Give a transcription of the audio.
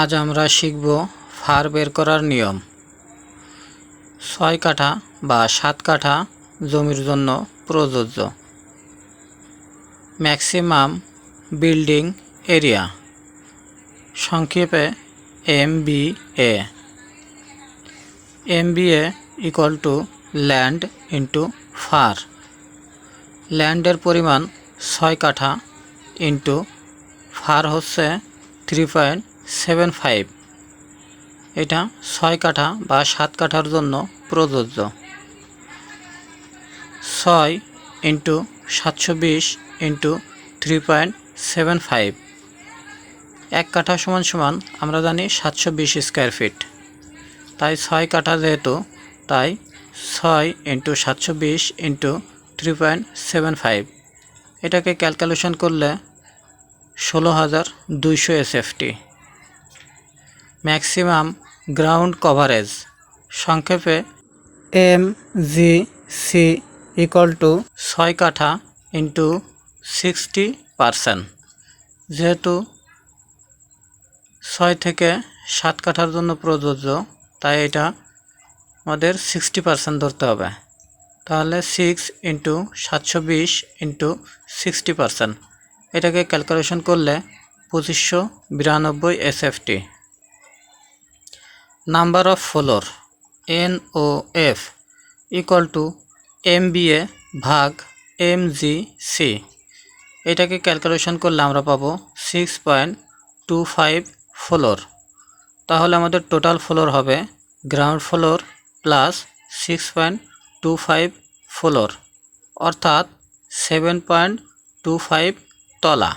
আজ আমরা শিখব ফার বের করার নিয়ম। ছয় কাঠা বা সাত কাঠা জমির জন্য প্রযোজ্য। Maximum building area. সংক্ষেপে M B A M B A equal to land into FAR ল্যান্ডের পরিমাণ ছয় কাঠা ইন্টু ফার হচ্ছে থ্রি পয়েন্ট সেভেন ফাইভ। এটা ছয় কাঠা বা সাত কাঠার জন্য প্রযোজ্য। ছয় ইন্টু সাতশো বিশ into three point seven five. এক কাঠা সমান সমান আমরা জানি সাতশো বিশ স্কোয়ার ফিট। তাই ছয় কাঠা যেহেতু, তাই ছয় ইন্টু সাতশো বিশ into three point seven five. এটাকে ক্যালকুলেশন করলে ষোলো হাজার দুইশো এসএফটি। Maximum ground coverage. সংক্ষেপে, M G C equal to ছয় কাঠা ইন্টু সিক্সটি পারসেন্ট। যেহেতু ছয় থেকে সাত কাঠার জন্য প্রযোজ্য, তাই এটা আমাদের সিক্সটি পারসেন্ট ধরতে হবে। তাহলে সিক্স ইন্টু সাতশো বিশ ইন্টু সিক্সটি পারসেন্ট। এটাকে ক্যালকুলেশন করলে পঁচিশশো বিরানব্বই SFT. Number of floor, N O F, equal to M B A ভাগ এম জি সি। এটাকে ক্যালকুলেশন করলে আমরা পাবো six point two five floor. তাহলে আমাদের টোটাল ফ্লোর হবে ground floor plus six point two five floor, অর্থাৎ seven point two five তলা।